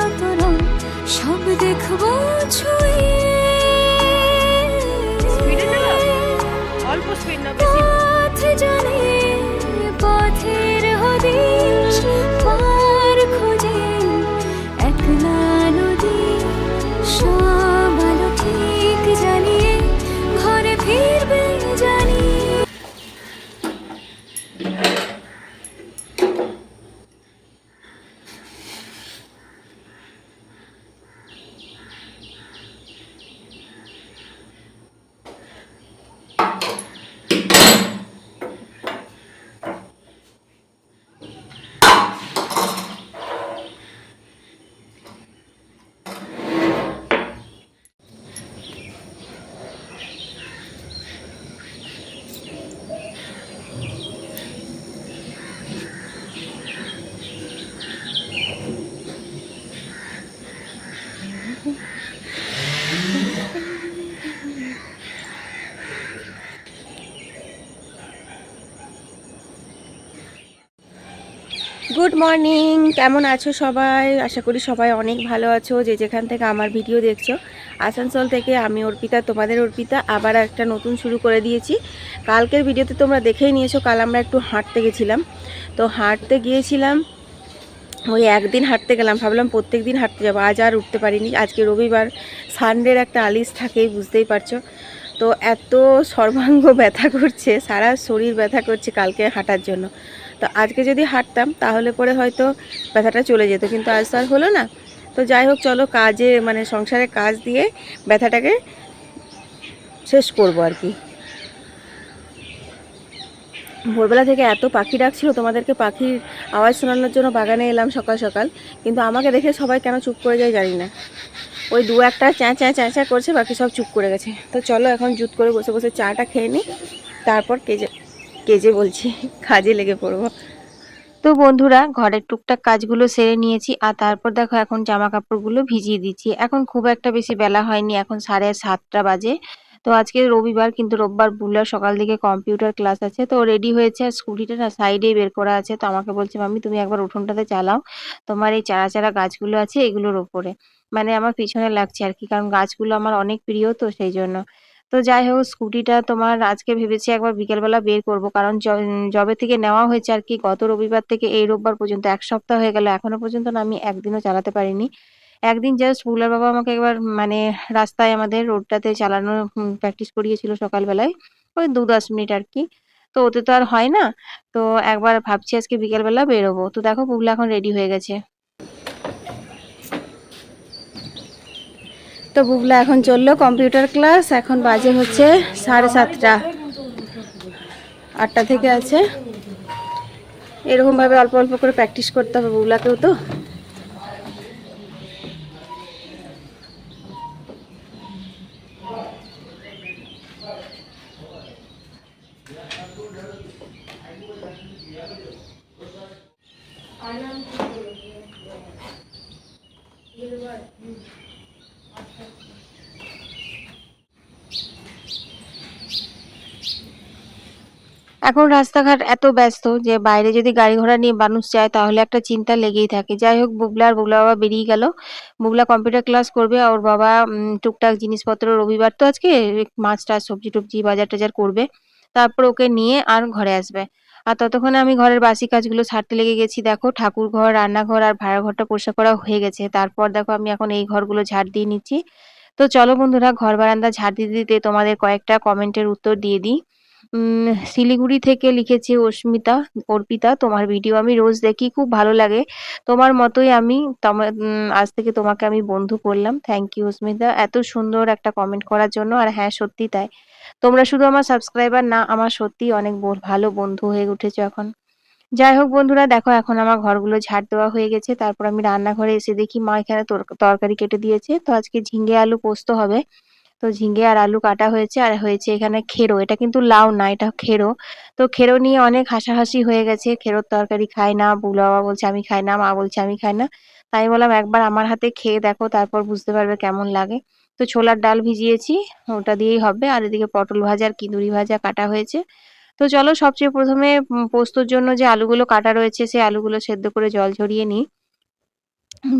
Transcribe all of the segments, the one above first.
যত রং সব দেখব ছুঁয়ে গুড মর্নিং। কেমন আছো সবাই? আশা করি সবাই অনেক ভালো আছো। যে যেখান থেকে আমার ভিডিও দেখছ, আসানসোল থেকে আমি অর্পিতা, তোমাদের অর্পিতা, আবার একটা নতুন শুরু করে দিয়েছি। কালকের ভিডিওতে তোমরা দেখেই নিয়েছো, কাল আমরা একটু হাঁটতে গেছিলাম। তো হাঁটতে গিয়েছিলাম, ওই একদিন হাঁটতে গেলাম, ভাবলাম প্রত্যেক দিন হাঁটতে যাব, আজ আর উঠতে পারিনি। আজকে রবিবার সানডের একটা আলিশ থাকেই বুঝতেই পারছ। তো এত সর্বাঙ্গ ব্যথা করছে, সারা শরীর ব্যথা করছে কালকে হাঁটার জন্য। তো আজকে যদি হাঁটতাম, তাহলে পরে হয়তো ব্যথাটা চলে যেত, কিন্তু আজ তো আর হলো না। তো যাই হোক, চলো কাজে মানে সংসারে কাজ দিয়ে ব্যথাটাকে শেষ করব আর কি। ভোরবেলা থেকে এত পাখি ডাকছিল, তোমাদেরকে পাখির আওয়াজ শোনানোর জন্য বাগানে এলাম সকাল সকাল, কিন্তু আমাকে দেখে সবাই কেন চুপ করে যায় জানি না। ওই দু একটা চ্যাঁ চ্যাঁ চ্যাঁ চ্যাঁ করছে, বাকি সব চুপ করে গেছে। তো চলো এখন জুত করে বসে বসে চাটা খেয়ে নিই, তারপর কেজে কেজে বলছি, কাজে লেগে পড়ব। তো বন্ধুরা, ঘরের টুকটাক কাজগুলো সেরে নিয়েছি, আর তারপর দেখো এখন জামা কাপড়গুলো ভিজিয়ে দিচ্ছি। এখন খুব একটা বেশি বেলা হয়নি, এখন সাড়ে সাতটা বাজে। তো আজকে রবিবার, কিন্তু রোববার বুলার সকাল দিকে কম্পিউটার ক্লাস আছে, তো রেডি হয়েছে আর স্কুটিটা না সাইডেই বের করা আছে। তো আমাকে বলছে, মাম্মি, তুমি একবার উঠোনটাতে চালাও। তোমার এই চারা চারা গাছগুলো আছে এগুলোর ওপরে। মানে আমার পিছনে লাগছে আর কি, কারণ গাছগুলো আমার অনেক প্রিয় তো সেই জন্য। তো যাই হোক, স্কুটিটা তোমার আজকে ভেবেছি একবার বিকেলবেলা বের করব। কারণ জবে থেকে নেওয়া হয়েছে আর কি, গত রবিবার থেকে এই রোববার পর্যন্ত এক সপ্তাহ হয়ে গেল, এখনও পর্যন্ত না আমি একদিনও চালাতে পারিনি। একদিন জাস্ট বুলার বাবা আমাকে একবার মানে রাস্তায় আমাদের রোডটাতে চালানো প্র্যাকটিস করিয়েছিল সকালবেলায়, ওই দু দশ মিনিট আর কি। তো ওতে তো আর হয় না, তো একবার ভাবছি আজকে বিকেলবেলা বেরোবো। তো দেখো বুবলা এখন রেডি হয়ে গেছে। তো বুবলা এখন চলল কম্পিউটার ক্লাস, এখন বাজে হচ্ছে সাড়ে সাতটা। আটটা থেকে আছে। এরকমভাবে অল্প অল্প করে প্র্যাকটিস করতে হবে বুবলাকেও তো। এখন রাস্তাঘাট এত ব্যস্ত যে বাইরে যদি গাড়ি ঘোড়া নিয়ে মানুষ যায়, তাহলে একটা চিন্তা লেগেই থাকে। যাই হোক, বুবলা আর বুবলা বাবা বেরিয়ে গেল। বুবলা কম্পিউটার ক্লাস করবে ওর বাবা টুকটাক জিনিসপত্র রবিবার তো আজকে, মাছ টাছ, সবজি টবজি বাজার টাজার করবে। তারপর ওকে নিয়ে আর ঘরে আসবে। আর ততক্ষণে আমি ঘরের বাসি কাজগুলো ছাড়তে লেগে গেছি। দেখো ঠাকুর ঘর রান্নাঘর আর ভাড়া ঘরটা পরিষ্কার করা হয়ে গেছে। তারপর দেখো, আমি এখন এই ঘরগুলো ঝাড় দিয়ে নিচ্ছি। তো চলো বন্ধুরা, ঘর বারান্দা ঝাড় দিতে দিতে তোমাদের কয়েকটা কমেন্টের উত্তর দিয়ে দিই। শিলিগুড়ি থেকে লিখেছে অস্মিতা, অর্পিতা, তোমার ভিডিও আমি রোজ দেখি, খুব ভালো লাগে। তোমার মতোই আমি আজ থেকে তোমাকে আমি বন্ধু করলাম। Thank you Asmita. এত সুন্দর একটা কমেন্ট করার জন্য, আর হ্যাঁ সত্যি তাই। তোমরা শুধু আমার সাবস্ক্রাইবার না, আমার সত্যি অনেক ভালো বন্ধু হয়ে উঠেছো এখন। যাই হোক বন্ধুরা, দেখো এখন আমার ঘরগুলো ঝাড় দেওয়া হয়ে গেছে। তারপর আমি রান্নাঘরে এসে দেখি মা এখানে তরকারি কেটে দিয়েছে। তো আজকে ঝিঙ্গে আলু পোস্ত হবে। তো ঝিঙ্গে আর আলু কাটা হয়েছে আর হয়েছে এখানে খেরো। এটা কিন্তু লাউ না, এটা খেরো। তো খেরো নিয়ে অনেক হাসাহাসি হয়ে গেছে। খেরোর তরকারি খায় না বুলা বাবা বলছে আমি খাই না, মা বলছে আমি খাই না। তাই বললাম একবার আমার হাতে খেয়ে দেখো, তারপর বুঝতে পারবে কেমন লাগে। তো ছোলার ডাল ভিজিয়েছি, ওটা দিয়েই হবে। আর এদিকে পটল ভাজা আর কিঁদুরি ভাজা কাটা হয়েছে। তো চলো সবচেয়ে প্রথমে পোস্তর জন্য যে আলুগুলো কাটা রয়েছে, সেই আলুগুলো সেদ্ধ করে জল ঝরিয়ে নিই।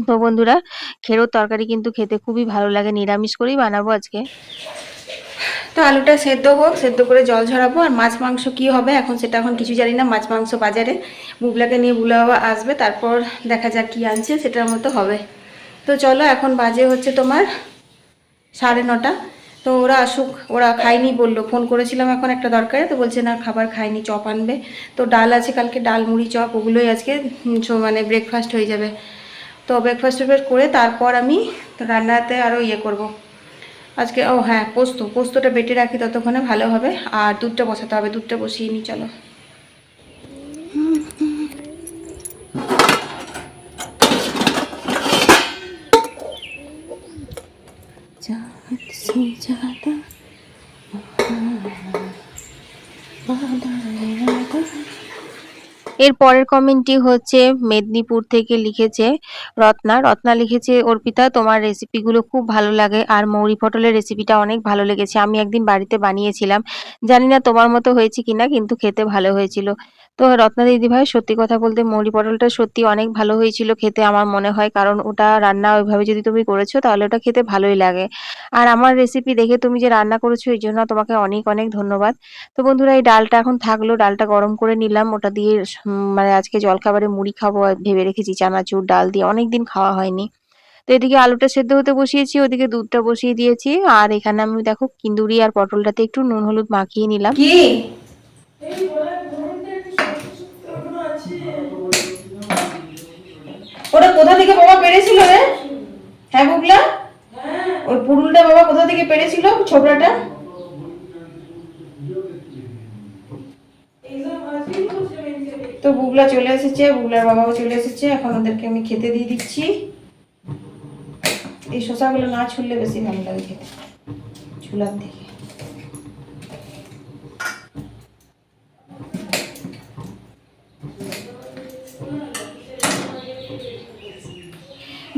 তো বন্ধুরা, খেরোর তরকারি কিন্তু খেতে খুবই ভালো লাগে। নিরামিষ করেই বানাবো আজকে। তো আলুটা সেদ্ধ হোক, সেদ্ধ করে জল ঝরাবো। আর মাছ মাংস কি হবে? এখন সেটা এখন কিছু জানি না। মাছ মাংস বাজারে। বুবলাকে নিয়ে বুলা বাবা আসবে, তারপর দেখা যাক কি আনছে, সেটার মতো হবে। তো চলো, এখন বাজে হচ্ছে তোমার সাড়ে নটা। তো ওরা আসুক, ওরা খায়নি বলল। ফোন করেছিলাম এখন একটা দরকারে, তো বলছে না, খাবার খায়নি, চপ আনবে। তো ডাল আছে, কালকে ডাল, মুড়ি, চপ, ওগুলোই আজকে মানে ব্রেকফাস্ট হয়ে যাবে। তো ব্রেকফাস্ট টেকফাস্ট করে তারপর আমি রান্নাতে আরও ইয়ে করব। আজকে, ও হ্যাঁ পোস্ত, পোস্তটা বেটে রাখি ততক্ষণে ভালো হবে আর দুধটা বসাতে হবে, দুধটা বসিয়ে নি, চলো এর পরের কমেন্টটি হচ্ছে, মেদিনীপুর থেকে লিখেছে, রত্না রত্না লিখেছে, অর্পিতা, তোমার রেসিপিগুলো খুব ভালো লাগে আর মৌরি পটলের রেসিপিটা অনেক ভালো লেগেছে। আমি একদিন বাড়িতে বানিয়েছিলাম। জানি না তোমার মতো হয়েছে কিনা, কিন্তু খেতে ভালো হয়েছিল। তো রত্না দিদি ভাই, সত্যি কথা বলতে মৌরি পটলটা সত্যি অনেক ভালো হয়েছিল খেতে আমার মনে হয়। কারণ ওটা রান্না ওইভাবে যদি তুমি করেছ, তাহলে ওটা খেতে ভালোই লাগে। আর আমার রেসিপি দেখে তুমি যে রান্না করেছ, এই জন্য তোমাকে অনেক অনেক ধন্যবাদ। তো বন্ধুরা, এই ডালটা এখন থাকল, ডালটা গরম করে নিলাম। ওটা দিয়ে মানে আজকে জলখাবারে মুড়ি খাব ভেবে রেখেছি চানাচুর, ডাল দিয়ে। অনেকদিন খাওয়া হয়নি। তো এদিকে আলুটা সেদ্ধ হতে বসিয়েছি, ওদিকে দুধটা বসিয়ে দিয়েছি। আর এখানে আমি দেখো, কিন্দুরি আর পটলটাতে একটু নুন, হলুদ মাখিয়ে নিলাম। কি? ওটা কোথা থেকে বাবা পেরেছিল রে? হ্যাঁ বুবলা? ওই পুরুলটা বাবা কোথা থেকে পেরেছিল ছোবড়াটা তো বুবলা চলে এসেছে, বুবলার বাবাও চলে এসেছে। এখন ওদেরকে আমি খেতে দিয়ে দিচ্ছি। এই শসাগুলো না ছুললে বেশি ভালো লাগে খেতে। ছুলার থেকে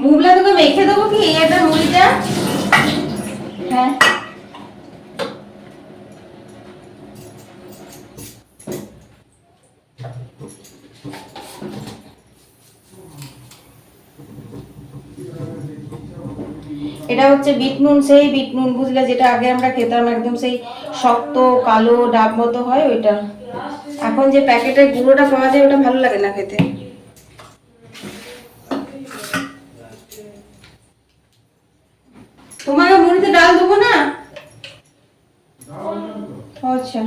বুবলা তোকে মেখে দেবো কি? এটা মুড়িটা হ্যাঁ। এটা হচ্ছে বিট নুন সেই বিট নুন বুঝলে যেটা আগে আমরা খেতাম, একদম সেই শক্ত, কালো, ডাব মতো হয় ওইটা। এখন যে প্যাকেটের গুঁড়োটা পাওয়া যায়, ওটা ভালো লাগে না খেতে। তোমাকে মুড়িতে ডাল দেবো না? আচ্ছা।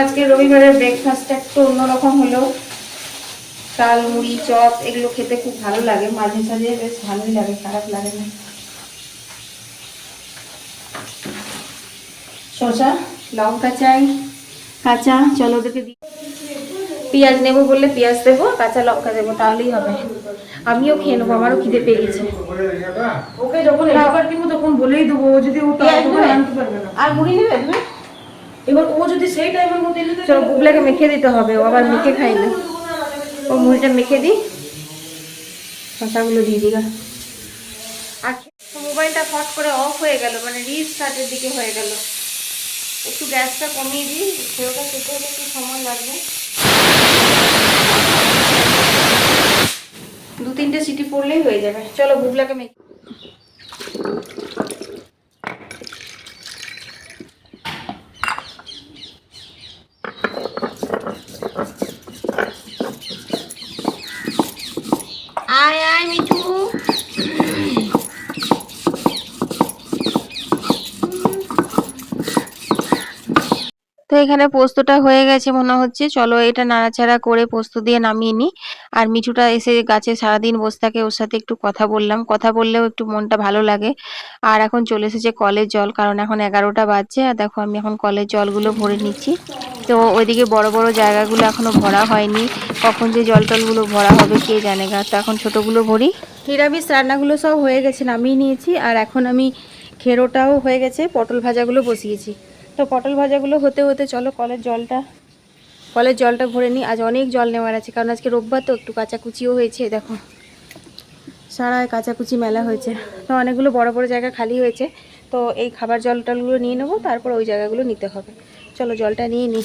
আজকে রবিবারের ব্রেকফাস্টটা একটু অন্যরকম হলো। চাল মুড়ি চপ এগুলো খেতে খুব ভালো লাগে। মাঝে সাঝে বেশ ভালোই লাগে খারাপ লাগে না। শসা লঙ্কা চাই। কাঁচা চলো ওদেরকে দিই পেঁয়াজ নেব বললে পেঁয়াজ দেবো কাঁচা লঙ্কা দেবো তাহলেই হবে। আমিও খেয়ে নেব আমারও খিদে পেয়ে গেছে। ওকে যখন একবার দিব তখন বলেই দেবো ও যদি ও পেঁয়াজ তখন নেবে? আনতে পারবে না। আর মুড়ি নেবে তুমি? এবার ও যদি সেই টাইমের মধ্যে চলো বুবলাকে মেখে দিতে হবে ও আবার মেখে খাই না। ও মুড়িটা মেখে দিই। শশাগুলো দিয়ে দিগা আর মোবাইলটা ফট করে অফ হয়ে গেল মানে রিস্টার্টের দিকে হয়ে গেল। একটু গ্যাসটা কমিয়ে দিই সেওটা খেতে হলে একটু সময় লাগবে। দু তিনটে সিটি পড়লেই হয়ে যাবে। চলো বুবলাকে মেখে তো এখানে পোস্তটা হয়ে গেছে মনে হচ্ছে। চলো এটা নাড়াচাড়া করে পোস্ত দিয়ে নামিয়ে নিই। আর মিঠুটা এসে গাছে সারাদিন বসে থাকে, ওর সাথে একটু কথা বললাম। কথা বললেও একটু মনটা ভালো লাগে। আর এখন চলে এসেছে কলের জল, কারণ এখন এগারোটা বাজছে। আর দেখো আমি এখন কলের জলগুলো ভরে নিচ্ছি। তো ওইদিকে বড় বড় জায়গাগুলো এখনও ভরা হয়নি। কখন যে জল টলগুলো ভরা হবে কে জানে গা। তো এখন ছোটোগুলো ভরি। নিরামিষ রান্নাগুলো সব হয়ে গেছে, নামিয়ে নিয়েছি। আর এখন আমি খেরোটাও হয়ে গেছে, পটল ভাজাগুলো বসিয়েছি। তো পটল ভাজাগুলো হতে হতে চলো কলের জলটা কলের জলটা ভরে নিই। আজ অনেক জল নেওয়ার আছে, কারণ আজকে রোববার তো একটু কাঁচাকুচিও হয়েছে, দেখো। সারায় কাঁচাকুচি মেলা হয়েছে। তো অনেকগুলো বড় বড় জায়গা খালি হয়েছে, তো এই খাবার জল টলগুলো নিয়ে নেব, তারপর ওই জায়গাগুলো নিতে হবে। চলো জলটা নিয়ে নিই।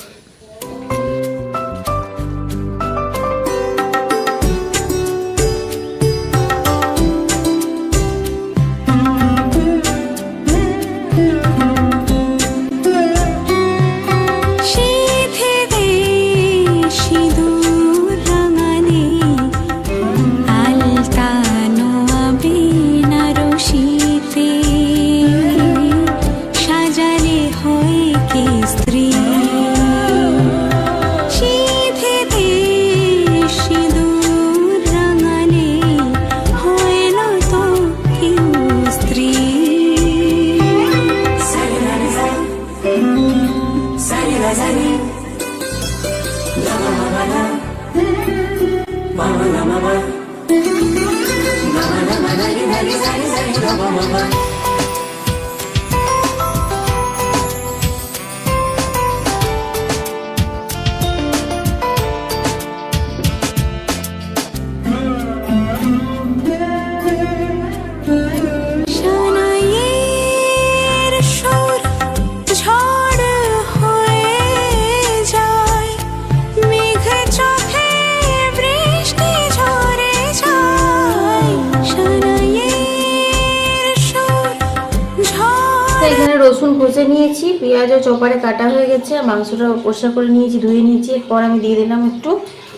পেঁয়াজও চপারে কাটা হয়ে গেছে মাংসটা কষা করে নিয়েছি, ধুয়ে নিয়েছি। এরপর আমি দিয়ে দিলাম একটু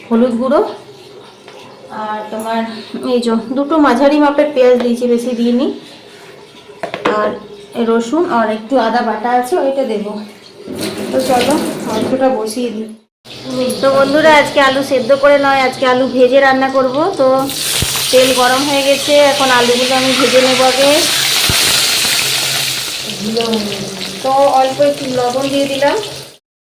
হলুদ গুঁড়ো। আর তোমার এই যে দুটো মাঝারি মাপের পেঁয়াজ দিয়েছি, বেশি দিইনি। আর রসুন আর একটু আদা বাটা আছে, ওইটা দেবো। তো চলো, মাংসটা বসিয়ে দিই। তো বন্ধুরা, আজকে আলু সেদ্ধ করে নয়, আজকে আলু ভেজে রান্না করব। তো তেল গরম হয়ে গেছে, এখন আলুগুলো আমি ভেজে নেব আগে। তো অল্প একটু লবণ দিয়ে দিলাম।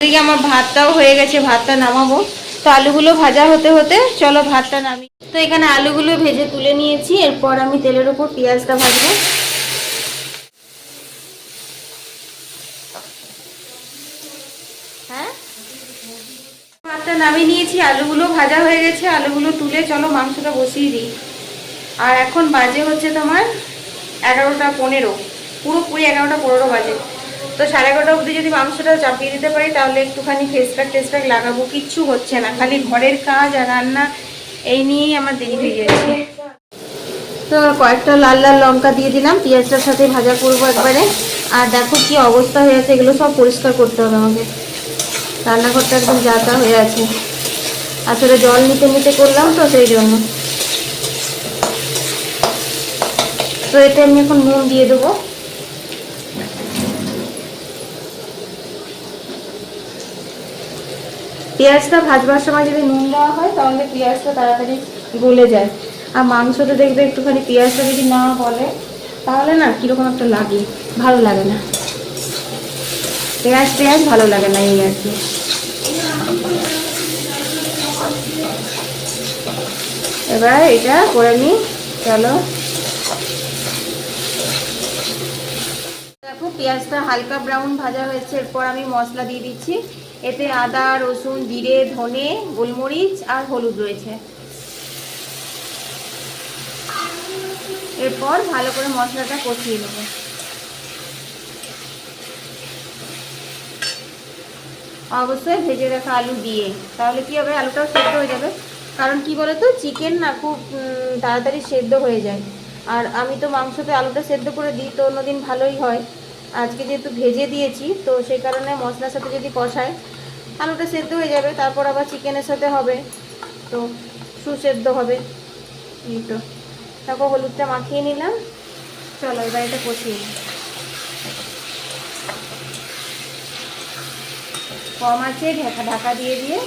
এদিকে আমার ভাতটাও হয়ে গেছে, ভাতটা নামাবো। তো আলুগুলো ভাজা হতে হতে চলো ভাতটা নামি। তো এখানে আলুগুলো ভেজে তুলে নিয়েছি, এরপর আমি তেলের উপর পেঁয়াজটা ভাজবো। হ্যাঁ? ভাতটা নামিয়ে নিয়েছি, আলুগুলো ভাজা হয়ে গেছে, আলুগুলো তুলে চলো মাংসটা বসিয়ে দিই। আর এখন বাজে হচ্ছে তোমার এগারোটা পনেরো, পুরোপুরি এগারোটা পনেরো বাজে। তো সাড়ে এগারোটা অবধি যদি মাংসটা চাপিয়ে দিতে পারি, তাহলে একটুখানি ফেস প্যাক টেস প্যাক লাগাবো, কিচ্ছু হচ্ছে না। খালি ঘরের কাজ আর রান্না, এই নিয়েই আমার দেরি হয়ে যাচ্ছে তো কয়েকটা লাল লাল লঙ্কা দিয়ে দিলাম, পেঁয়াজটার সাথে ভাজা করব একবারে। আর দেখো কি অবস্থা হয়ে আছে, এগুলো সব পরিষ্কার করতে হবে আমাকে। রান্নাঘরটা একদম যাতা হয়ে আছে। আসলে জল নিতে নিতে করলাম তো, সেই জন্য। তো এটা আমি এখন নুন দিয়ে দেবো। পেঁয়াজটা ভাজবার সময় যদি নুন দেওয়া হয়, তাহলে পেঁয়াজটা তাড়াতাড়ি গলে যায়। আর মাংসতে দেখবে একটুখানি পেঁয়াজটা যদি না বলে তাহলে না কীরকম একটা লাগে, ভালো লাগে না। পেঁয়াজ পেঁয়াজ ভালো লাগে না এই আর কি। এবার এটা করে নিই চলো। দেখো, পেঁয়াজটা হালকা ব্রাউন ভাজা হয়েছে, এরপর আমি মশলা দিয়ে দিচ্ছি। এতে আদা, রসুন, জিরে, ধনে, গোলমরিচ আর হলুদ রয়েছে। এরপর ভালো করে মশলাটা কষিয়ে নেব। অবশ্যই ভেজে রাখা আলু দিয়ে। তাহলে কি হবে? আলুটাও সেদ্ধ হয়ে যাবে। কারণ কি বলতো? চিকেন না খুব তাড়াতাড়ি সেদ্ধ হয়ে যায়। আর আমি তো মাংসতে আলুটা সেদ্ধ করে দিই, তো অন্যদিন ভালোই হয়। আজকে যেহেতু ভেজে দিয়েছি, তো সেই কারণে মশলার সাথে যদি কষায় আলুটা সেদ্ধ হয়ে যাবে। তারপর আবার চিকেনের সাথে হবে, তো সুসেদ্ধ হবে। এই তো। তারপর হলুদটা মাখিয়ে নিলাম। চলো এবার এটা কষিয়ে কম আছে, ঢাকা ঢাকা দিয়ে দিয়ে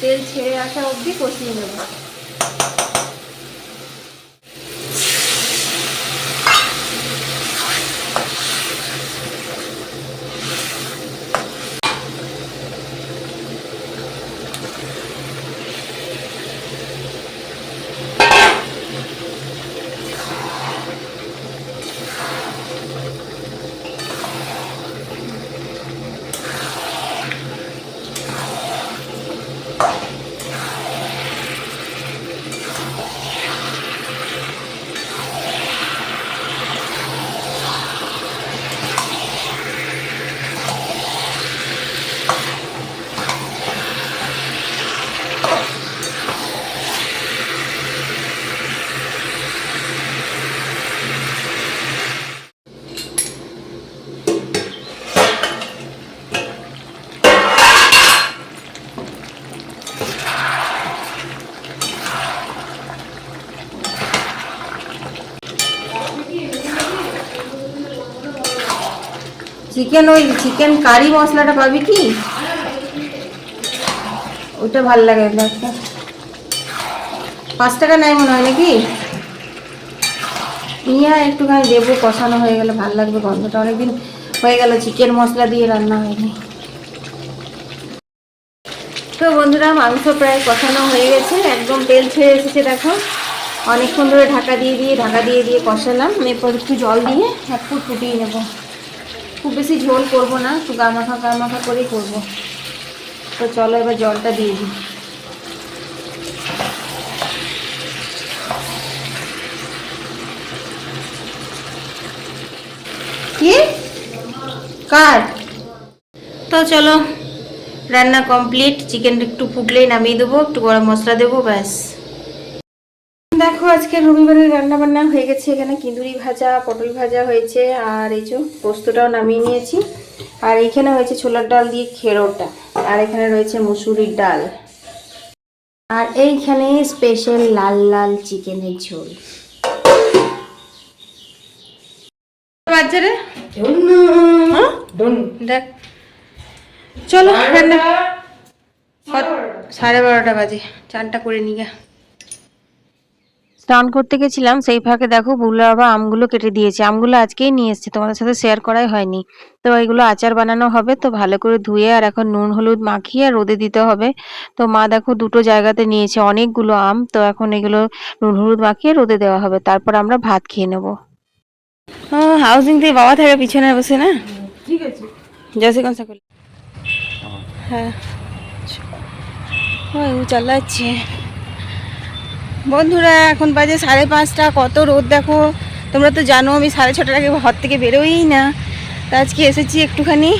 তেল ছেড়ে আসা অবধি কষিয়ে নেব। চিকেন ওই চিকেন কারি মশলাটা পাবি কি? ওইটা ভালো লাগে পাঁচ টাকা নেয় মনে হয় নাকি? নিয়ে একটুখানি দেবো কষানো হয়ে গেলে ভালো লাগবে গন্ধটা। অনেকদিন হয়ে গেল চিকেন মশলা দিয়ে রান্না হয়নি। তো বন্ধুরা, মাংস প্রায় কষানো হয়ে গেছে। একদম তেল ছেড়ে এসেছে, দেখো। অনেকক্ষণ ধরে ঢাকা দিয়ে দিয়ে, ঢাকা দিয়ে দিয়ে কষালাম। এরপর একটু জল দিয়ে এক ফুট ফুটিয়ে নেব। খুব বেশি ঝোল করব না, একটু গামাখা গামাখা করেই করব। তো চলো এবার জলটা দিয়ে দিই। কার? তো চলো, রান্না কমপ্লিট চিকেন একটু ফুটলেই নামিয়ে দেবো, একটু গরম মশলা দেবো, ব্যাস। দেখো আজকে রবিবারের রান্না বান্না হয়ে গেছে। এখানে কিঁদুরি ভাজা পটল ভাজা হয়েছে আর এই যে পোস্তটাও নামিয়ে নিয়েছি। আর এখানে হয়েছে ছোলার ডাল দিয়ে খেরোটা আর এখানে রয়েছে মুসুরির ডাল। আর এইখানে স্পেশাল লাল লাল চিকেনের ঝোল। বাচ্চারে? হ্যাঁ? দেখ। চলো রান্না সাড়ে বারোটা। বাজে। চানটা করে নিয়ে স্নান করতে গেছিলাম সেই ফাঁকে দেখো বুলা বাবা আমগুলো কেটে দিয়েছে। আমগুলো আজকেই নিয়ে এসছে তোমাদের সাথে শেয়ার করাই হয়নি। তো এগুলো আচার বানানো হবে তো ভালো করে ধুয়ে আর এখন নুন হলুদ মাখিয়ে আর রোদে দিতে হবে। তো মা দেখো দুটো জায়গাতে নিয়েছে অনেকগুলো আম তো এখন এগুলো নুন হলুদ মাখিয়ে রোদে দেওয়া হবে তারপর আমরা ভাত খেয়ে নেব। হাউসিং দিয়ে বাবা থাকে পিছনে বসে না? ঠিক আছে। হ্যাঁ। ও চালাচ্ছে। বন্ধুরা, এখন বাজে সাড়ে পাঁচটা। কত রোদ দেখো। তোমরা তো জানো, আমি সাড়ে ছটার আগে ঘর থেকে বেরোই না। তা আজকে এসেছি একটুখানি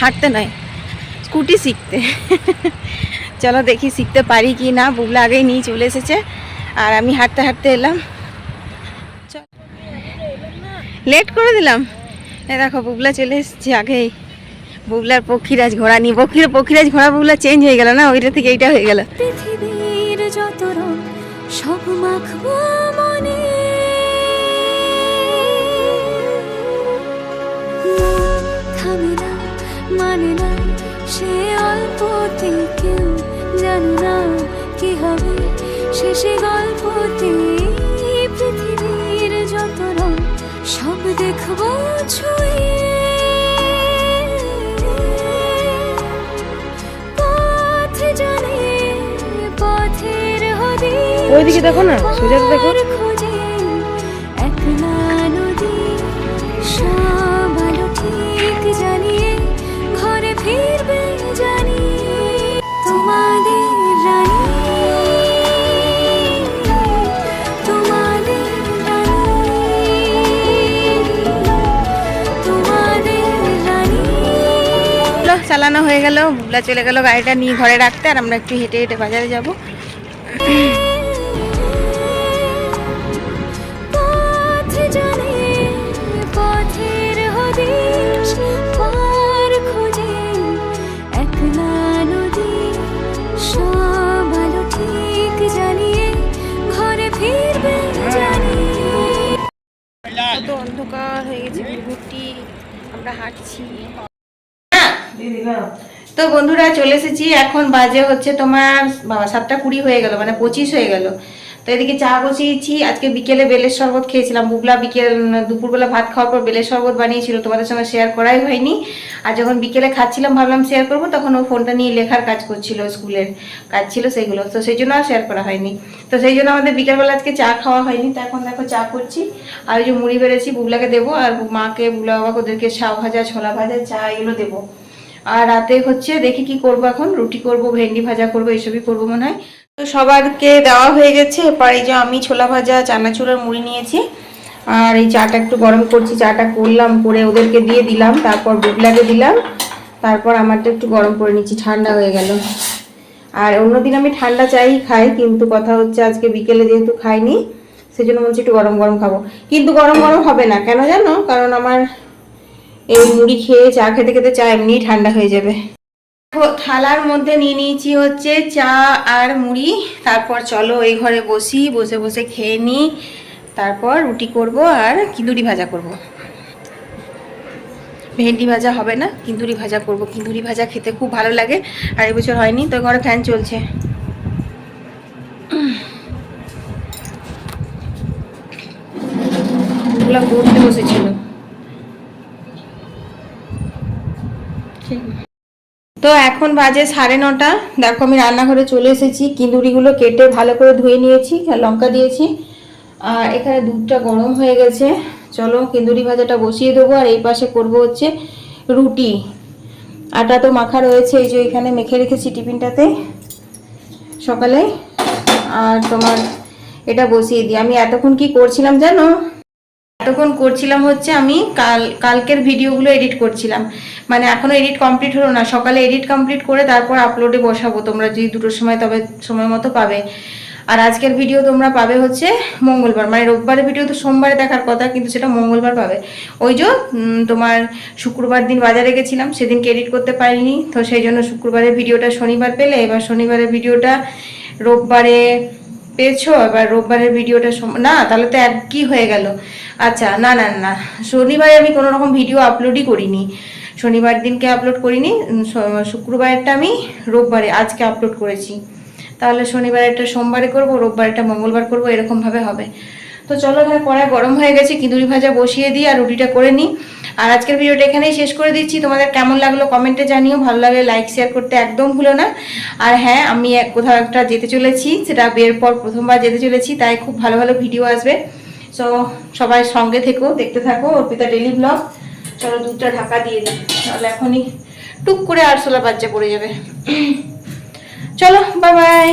হাঁটতে নয়, স্কুটি শিখতে। চলো দেখি শিখতে পারি কি না। বুবলা আগেই নিয়ে চলে এসেছে, আর আমি হাঁটতে হাঁটতে এলাম। লেট করে দিলাম। এ দেখো, বুবলা চলে এসেছে আগেই। বুবলার পক্ষীরাজ ঘোড়া নিয়ে। পক্ষীর পক্ষীরাজ ঘোড়া বুবলা চেঞ্জ হয়ে গেল না? ওইটা থেকে এইটা হয়ে গেল। রং সব মাখবো মন থামে না মানে না, সে অল্পতে কেউ জানে না কি হবে। শেষে গল্পতে পৃথিবীর যত রং, সব দেখব ছুঁয়ে। তোমাদের রানী তোমাদের রানী চলো, চালানো হয়ে গেল বুবলা চলে গেল গাড়িটা নিয়ে ঘরে রাখতে আর আমরা একটু হেঁটে হেঁটে বাজারে যাব। কত অন্ধকার হয়ে গেছে ঘুরঘুরটি আমরা হাঁটছি। তো বন্ধুরা চলে এসেছি এখন বাজে হচ্ছে তোমার বাবা সাতটা কুড়ি হয়ে গেল মানে পঁচিশ হয়ে গেল। তো এদিকে চা বসিয়েছি। আজকে বিকেলে বেলের শরবত খেয়েছিলাম। বুগলা বিকেল, দুপুরবেলা ভাত খাওয়ার পর বেলের শরবত বানিয়েছিল। তোমাদের সঙ্গে শেয়ার করাই হয়নি। আর যখন বিকেলে খাচ্ছিলাম, ভাবলাম শেয়ার করব, তখন ও ফোনটা নিয়ে লেখার কাজ করছিল, স্কুলের কাজ ছিল সেইগুলো তো সেই জন্য আর শেয়ার করা হয়নি। তো সেই জন্য আমাদের বিকেলবেলা আজকে চা খাওয়া হয়নি। তো এখন দেখো চা করছি। আর ওই যে মুড়ি বেড়েছি, বুবলাকে দেবো। আর মাকে, বুবলা বাবাকে, ওদেরকে শাও ভাজা, ছোলা ভাজা, চা এগুলো দেবো। আর রাতে হচ্ছে দেখি কি করব এখন। রুটি করব, ভেন্ডি ভাজা করব, এসবই করব মনে হয়। তো সবারকে দেওয়া হয়ে গেছে। এরপর এই যে আমি ছোলা ভাজা, চানাচুরের মুড়ি নিয়েছি। আর এই চাটা একটু গরম করছি, চাটা করলাম, করে ওদেরকে দিয়ে দিলাম, তারপর বুবলাকে দিলাম। তারপর আমারটা একটু গরম করে নিচ্ছি, ঠান্ডা হয়ে গেল। আর অন্যদিন আমি ঠান্ডা চাই খাই, কিন্তু কথা হচ্ছে আজকে বিকেলে যেহেতু খাইনি, সেজন্য মনে হচ্ছে একটু গরম গরম খাব। কিন্তু গরম গরম হবে না, কেন জানো? কারণ আমার এই মুড়ি খেয়ে চা খেতে খেতে চা এমনিই ঠান্ডা হয়ে যাবে। থালার মধ্যে নিয়ে নিয়েছি হচ্ছে চা আর মুড়ি। তারপর চলো এই ঘরে বসি, বসে বসে খেয়ে নিই। তারপর রুটি করব আর কিদুরি ভাজা করব। ভেন্ডি ভাজা হবে না, কিন্দুরি ভাজা করব। কিন্দুরি ভাজা খেতে খুব ভালো লাগে, আর এবছর হয়নি, তো ঘরে ফ্যান চলছে। বসেছিল তো এখন বাজে সাড়ে নটা। দেখো আমি রান্নাঘরে চলে এসেছি। কিন্দুরিগুলো কেটে ভালো করে ধুয়ে নিয়েছি, লঙ্কা দিয়েছি। আর এখানে দুধটা গরম হয়ে গেছে। চলো কিন্দুরি ভাজাটা বসিয়ে দেবো। আর এই পাশে করব হচ্ছে রুটি। আটা তো মাখা রয়েছে, এই যে এখানে মেখে রেখেছি টিফিনটাতে সকালে। আর তোমার এটা বসিয়ে দিই। আমি এতক্ষণ কি করছিলাম জানো? এতক্ষণ করছিলাম হচ্ছে আমি কাল, কালকের ভিডিওগুলো এডিট করছিলাম। মানে এখনও এডিট কমপ্লিট হলো না। সকালে এডিট কমপ্লিট করে তারপর আপলোডে বসাবো তোমরা যদি দুটোর সময় তবে সময় মতো পাবে। আর আজকের ভিডিও তোমরা পাবে হচ্ছে মঙ্গলবার। মানে রোববারের ভিডিও তো সোমবারে দেখার কথা, কিন্তু সেটা মঙ্গলবার পাবে। ওই যে তোমার শুক্রবার দিন বাজারে গেছিলাম, সেদিনকে এডিট করতে পারিনি। তো সেই জন্য শুক্রবারের ভিডিওটা শনিবার পেলে, এবার শনিবারের ভিডিওটা রোববারে পেয়েছ? এবার রোববারের ভিডিওটা না তাহলে তো একই হয়ে গেল। আচ্ছা না না না শনিবারে আমি কোনো রকম ভিডিও আপলোডই করিনি। শনিবার দিনকে আপলোড করিনি। উম, শ- আমি রোববারে আজকে আপলোড করেছি। তাহলে শনিবার একটা সোমবারে করব রোববারেরটা মঙ্গলবার করব এরকমভাবে হবে। তো চলো এখানে কড়াই গরম হয়ে গেছে কিঁদুরি ভাজা বসিয়ে দিই আর রুটিটা করে নিই। আর আজকের ভিডিওটা এখানেই শেষ করে দিচ্ছি। তোমাদের কেমন লাগল কমেন্টে জানিও। ভালো লাগলে লাইক শেয়ার করতে একদম ভুলো না। আর হ্যাঁ আমি এক কোথাও একটা যেতে চলেছি, সেটা বিয়ের পর প্রথমবার যেতে চলেছি, তাই খুব ভালো ভালো ভিডিও আসবে। সো সবাই সঙ্গে থেকো, দেখতে থাকো। অর্পিতা ডেলি ব্লগ চলো দুধটা ঢাকা দিয়ে দিই। তাহলে এখনই টুক করে আরশোলা বাচ্চা পড়ে যাবে। চলো বাই বাই